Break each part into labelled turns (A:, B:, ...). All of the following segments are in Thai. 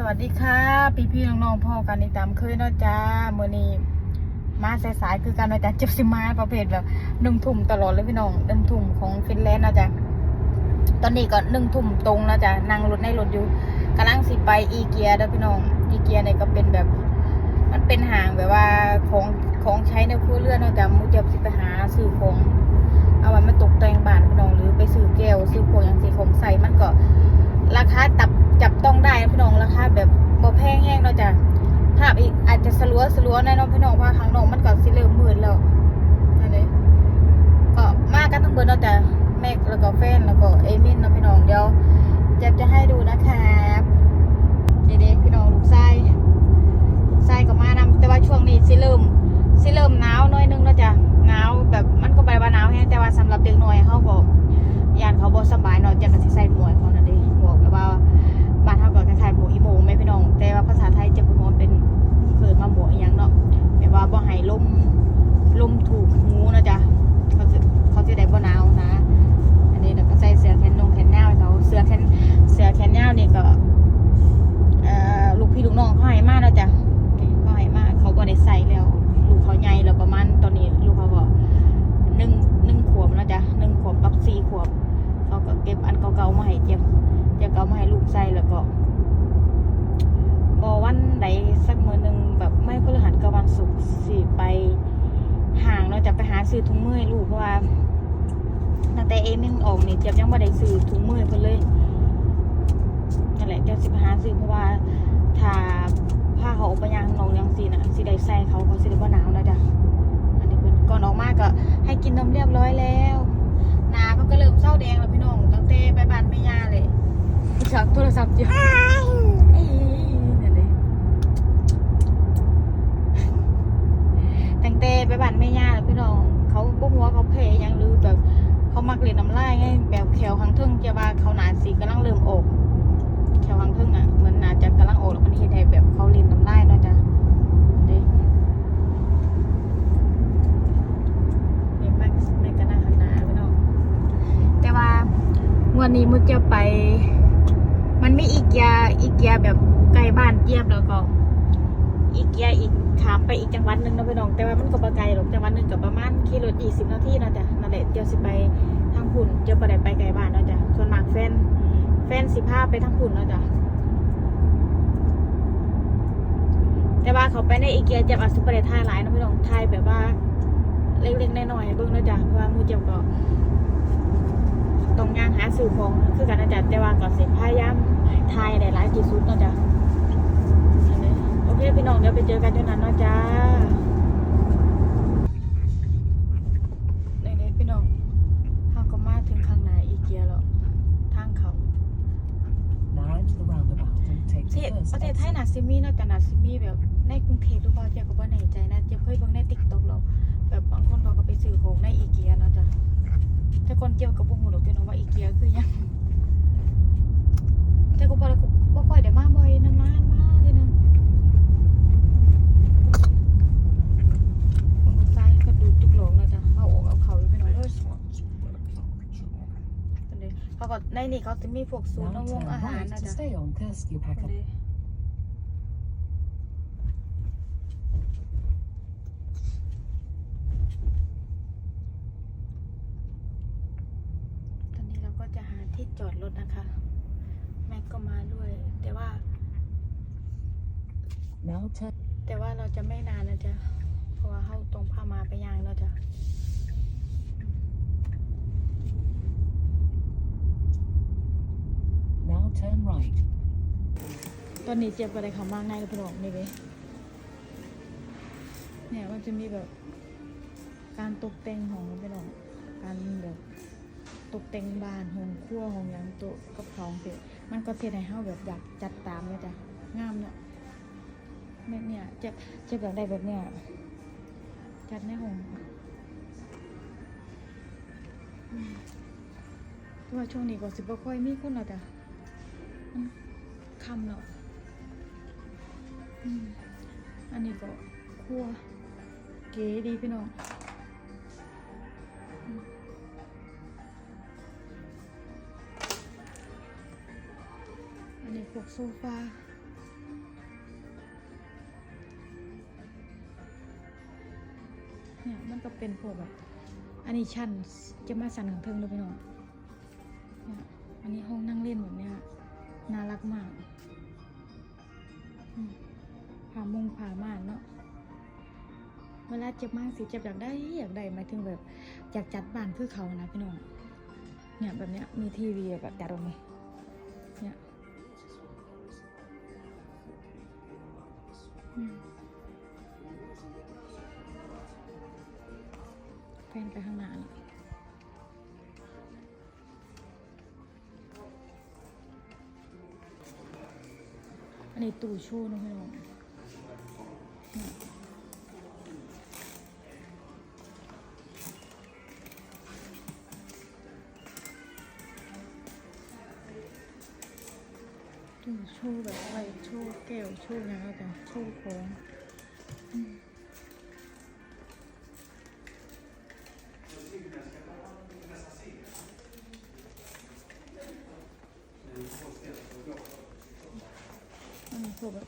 A: สวัสดีค่ะ พี่พี่ๆน้องๆพ่อกันนี่ตามเคยเนาะจ้ามื่อนี้มาสายๆคือการเนาจ้าเจ็บสิมาประเภทแบบหนึ่งทุ่มตลอดเลยพี่น้องหนึ่งทุ่มของฟินแลนด์นะจ้าตอนนี้ก็หนึ่งทุ่มตรงแล้วจ้านั่งรถในรถอยู่กำลังสิไปอีเกียเด้อพี่น้องอีเกียเนี่ยก็เป็นแบบ มันเป็นห้างแบบว่าของของใช้ในครัวเรือนนะจ้ามูจะสิไปหาซื้อของเอาไว้มาตกแต่งบ้านพี่น้องหรือไปซื้อแก้วซื้อพวกอย่างสีของใส่มันก็ ราคาตับจับต้องได้พี่น้องราคาแบบบ่แพงแห้งเนาจะภาพอีกอาจจะสลัวสลัวหน่อนพี่น้องเพราะข้างนอกมันก็สิเริ่มมืดแล้วนั่นเลยก็มากันทั้งเบิดเนาจะแม็กแล้วก็แฟนแล้วก็เอมินเนาะพี่น้องเดี๋ยวจะจะให้ดูนะครับเด็กๆพี่น้องลูกไส้ไส้ก็มานำแต่ว่าช่วงนี้สิเริ่มสิเริ่มหนาวน่อยนึงเนาจะหนาวแบบมันก็ไปว่าหนาวแห้งแต่ว่าสำหรับเด็กน้อยเขาก็ยานเขาบอสบายเนาะจะกระสิใส่หมวกเขานั่น เซื้อถุงมือให้ลูกเพราะว่าตั้งแต่เอมิ่งออกเนี่ยเจ็บยังไม่ได้ซื้อถุงมือเพิ่นเลยนั่นแหละเดี๋ยวสิไปหาซื้อเพราะว่าถ้าผ้าเขาออกไปยางนองยังสีน่ะสิได้ใส่เขาเขาสิได้บ่หนาวนะจ๊ะอันนี้เพิ่นก่อนออกมาก็ให้กินนมเรียบร้อยแล้วหนามันก็เริ่มเศร้าแดงแล้วพี่น้องตั้งแต่ไปบ้านแม่ย่าเลยจากโทรศัพท์เยอะเอ้ยนั่นเลยตั้งแต่ไปบ้านแม่ย่าแล้วพี่น้อง เขาบ่หัวาเขาเพยหยังหรือแบบ เขามักเล่นน้ำลายไง แบบแขวหางทึ่งจะว่าเขาหนาสีกำลังเริ่มออกแขวหางทึ่งอะเหมือนน่าจะกำลังออกแล้วมันเฮ็ดให้แบบเขาเล่นน้ำลายเนาะจ้ะเด้เห็นไมในกระนาข้างหน้าพี่น้องแต่ว่าวันนี้มึกจะไป มันมีอีกยาอีกยาแบบใกล้บ้านเจี๊ยบแล้วก็อีกยอีกขามไปอีกจังหวัดหนึ่งนะพี่น้องแต่ว่ามันก็บไกลหรอกจังหวัดหนึ่งกับประมาณขี่รถยี่สิบนาทีนะจ๊ะนั่นแหละเดี๋ยวสิไป พุ่นเดี๋ยวบ่ได้ไปไกลบ้านเนาะจ๊ะส่วนมากแฟนแฟนสิพาไปทางพุ่นเนาะจ๊ะแต่ว่าเขาไปในอีกยเจ็บอาจสุปเดทายหลายนะพี่น้องทายแบบว่าเล็กๆน้อยๆให้เบิ่งเนาะจ๊ะเพราะว่ามูเจ็บก็ต้องย่างหาสื่อของคือกันนะจ๊ะแต่ว่าก็เสพพยายามทายหลายๆที่สุดเนาะจ๊ะโอเคพี่น้องเดี๋ยวไปเจอกันที่นั้นเนาะจ้าเนี่ยๆพี่น้องเราก็มาถึงข้างในอีเกียแล้วทางเขา
B: Now into the roundabout and take
A: ที่
B: the first
A: ประเทศไทย
B: exit.
A: น่ะซิมีเนาะแต่น่ะซิมีแบบในกรุงเทพหรือเปล่าเจ๊ก็บ่แน่ใจนะเจ๊เคยเบิ่งใน TikTok แล้วแบบบางคนเขาก็ไปซื้อของในอีเกียเนาะจ้ะแต่คน เกียวกับบ่ฮู้ดอกพี่น้องว่าอีเกียคือหยังแต่กูบ่ได้บ่ค่อยได้มาบ่อยนานๆมาเทื่อนึงมึงซ้ายก็ดูทุกโหลงเนาะจ้ะเอาออกเอาเข้าอยู่พี่น้องเด้ออันนี้เขาก็ในนี่เขาสิมีพวกศูนย์
B: Now
A: น้ำวงอาหารนะจ๊ะ
B: stay on Kursky
A: อัน
B: Packet.
A: นี้ตอนนี้เราก็จะหาที่จอดรถนะคะ แม็กก็มาด้วย แต่ว่า
B: Now turn
A: แต่ว่าเราจะไม่นานนะจ๊ะ เพราะว่าเข้าตรงพามาไปยางแล้วจ้ะ
B: now turn right.
A: ตอนนี้เจี๊ยบก็ได้เขามากในแล้วพี่น้องนี่เลยเนี่ยมันจะมีแบบ การตกแต่งของพี่น้องการแบบตกแต่งบ้านห้องครัวห้องหยังโต๊ะกับของเสร็จมันก็เสร็จให้เฮาแบบอยากจัดตามเลยจ้ะงามเนาะ แบบเนี้ยเจ็บเจ็บอยากได้แบบเนี้ยจัดในห้องอืมแต่ว่าช่วงนี้ก็สิบค่อยมีคนแล้วจ้ะมันค่ำแล้วอืมอันนี้ก็ครัวเก๋ดีพี่น้องอันนี้พวกโซฟา เป็นพวกแบบ อันนี้ชั้นจะมาสั่นของเทิงเลยพี่น้องนี่ยอันนี้ห้องนั่งเล่นแบบเนี้ยน่ารักมากผ่ามุงผ่าม่านเนาะเวลาเจ็บมากสิเจ็บอยากได้อยากได้หมายถึงแบบอยากจัดบ้านคือเขานะพี่น้องเนี่ยแบบเนี้ยมีทีวีแบบจัดตรงนี้เนี่ย ข้างหน้าแล้วอันนี้ตู้ชว์นะพี่น้องเนี่ยตู้ชว์แบบไว้โชว์แก้วชว์อย่างเงี้ยจ้ะชว์ของ พวกแบบ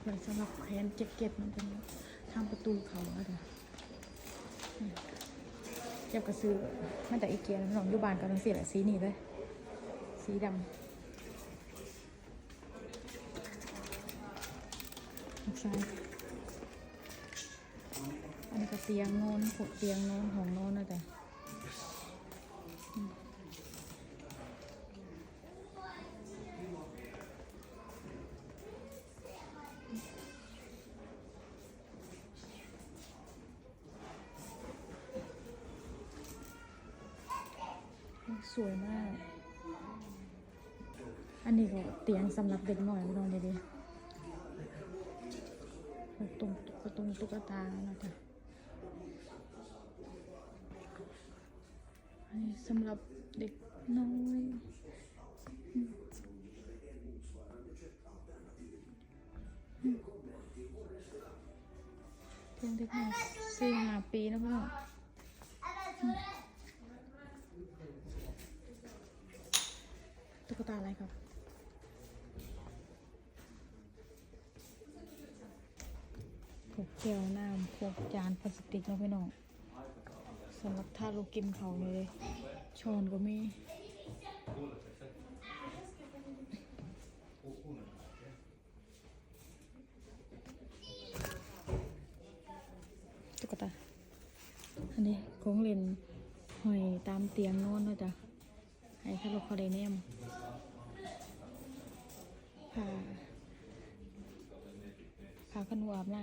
A: เหมือนสำหรับแขวนแจ็คเก็ตมันเป็นทางประตูเขาอะจ้ะเก็บกระซื้อมาจากอีเกียน้องยูบานก็ต้องสีแหละสีนี้เลย สีดำลูกชายอันนี้ก็เตียงโนอนพวกเตียงโนอนห้องโนอนนะจ๊ะอืม สวยมาก อันนี้ก็เตียงสำหรับเด็กหน่อยลองดีดีตรงตรงตุ๊กตานะจ๊ะอันนี้สำหรับเด็กน้อยเพียงเด็กน้อยสี่ห้าปีนะพ่อ ตกตาอะไรครับพวกแก้วน้ำพวกจานพลาสติกเนาะพี่น้องสำหรับถ้าลูกกินเขาเลยช้อนก็มีตุ๊กตา อันนี้ของเล่นหอยตามเตียงนอนเนาะจ๊ะให้เขาลูกเขาได้แนม ผ่าผ่าขนวอาบน้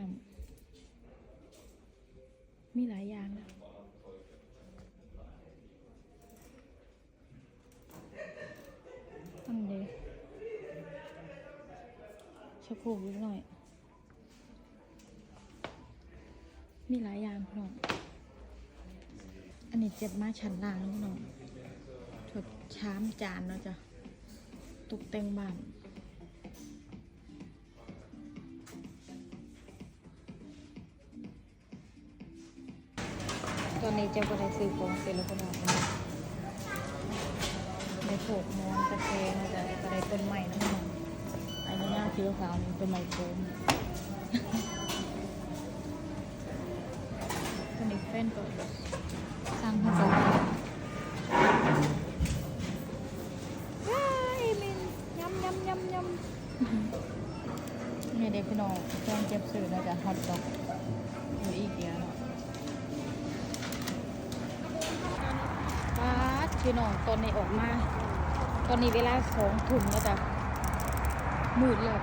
A: ำมีหลายอย่างนะตั้งเลยชักโคกนิดหน่อย มีหลายอย่างพี่น้องอันนี้เจ็บมาชั้นล่างนะพี่น้องถดชามจานเนาะจ้ะตกแต่งบ้าน ตอนเจ้าก็ได้ซื้อของเสร็จแล้วก็นอนในโขกนอนกาแฟนะจ๊ะก็ได้ต้นใหม่นะมึงอันนี้หน้าคิ้วขาวนี่ต้นใหม่โฟมตอนนี้แฟนก็สร้างภาษาว้ายมินยำยำยำยำมีเด็กพี่น้องแฟนเจ็บสื่อนะจ๊ะฮอตดอก พี่น้องตอนนี้ออกมา ตอนนี้เวลาสองทุ่มแล้วจ้ะมืดเลย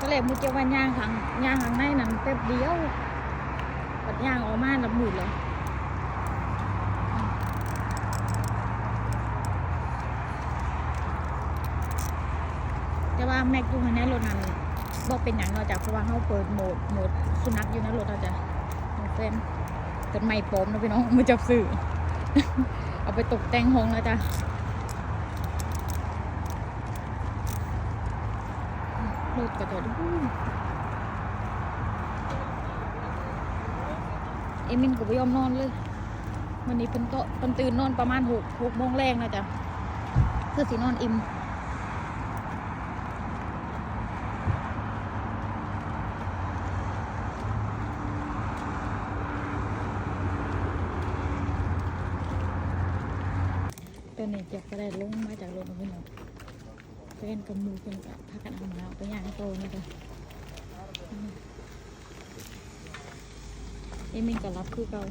A: ก็เลยมึงจะว่าย่างหางย่างหางในนั้นแป๊บเดียวปัดย่างออกมาแล้วมืดเลยแต่ว่าแม็กดูในรถนั้นบอกเป็นอย่างเนาจะเพราะว่าเขาเปิดโหมดโหมดสุนัขอยู่ในรถนะจ๊ะ เฟนเป็นไม้โปมนะพี่น้องมือจับสื่อ เอาไปตกแต่งห้องนะจ๊ะรถกระโดดบู้มเอมินก็ไม่ยอมนอนเลยวันนี้เป็นโตเป็นตื่นนอนประมาณหกหกโมงแรงนะจ๊ะเพื่อสินอนอิ่ม ตอนนี้จ็บก็ไดลงมาจากรถแล้วพี่น้องแฟนกับหมูเป็นกับพากันเอามาออกไปย่างโตนะจ๊ะอืมเอมินก็รับคือเก่า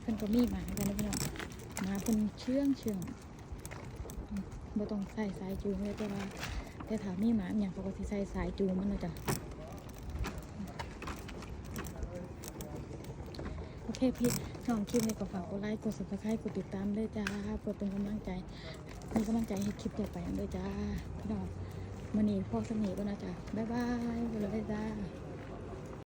A: เพิ่นก็มีหมากันนะพี่น้องหมาเพิ่นเชื่องเชื่องอืมบ่ต้องใส่สายจูงเลยแต่ว่าแต่ถามมีหมาอย่างเขาก็สิใส่สายจูงมันนะจ๊ะ โอเคพี่น้องคลิปนี้ก็ฝากกดไลค์กดสมัครให้กดติดตามด้วยจ้าเพื่อเป็นกำลังใจมีกำลังใจให้คลิปต่อไปด้วยจ้าพี่น้องมันนี่พ่อสนิทก็นะจ้าบ๊ายบายไปเลยจ้า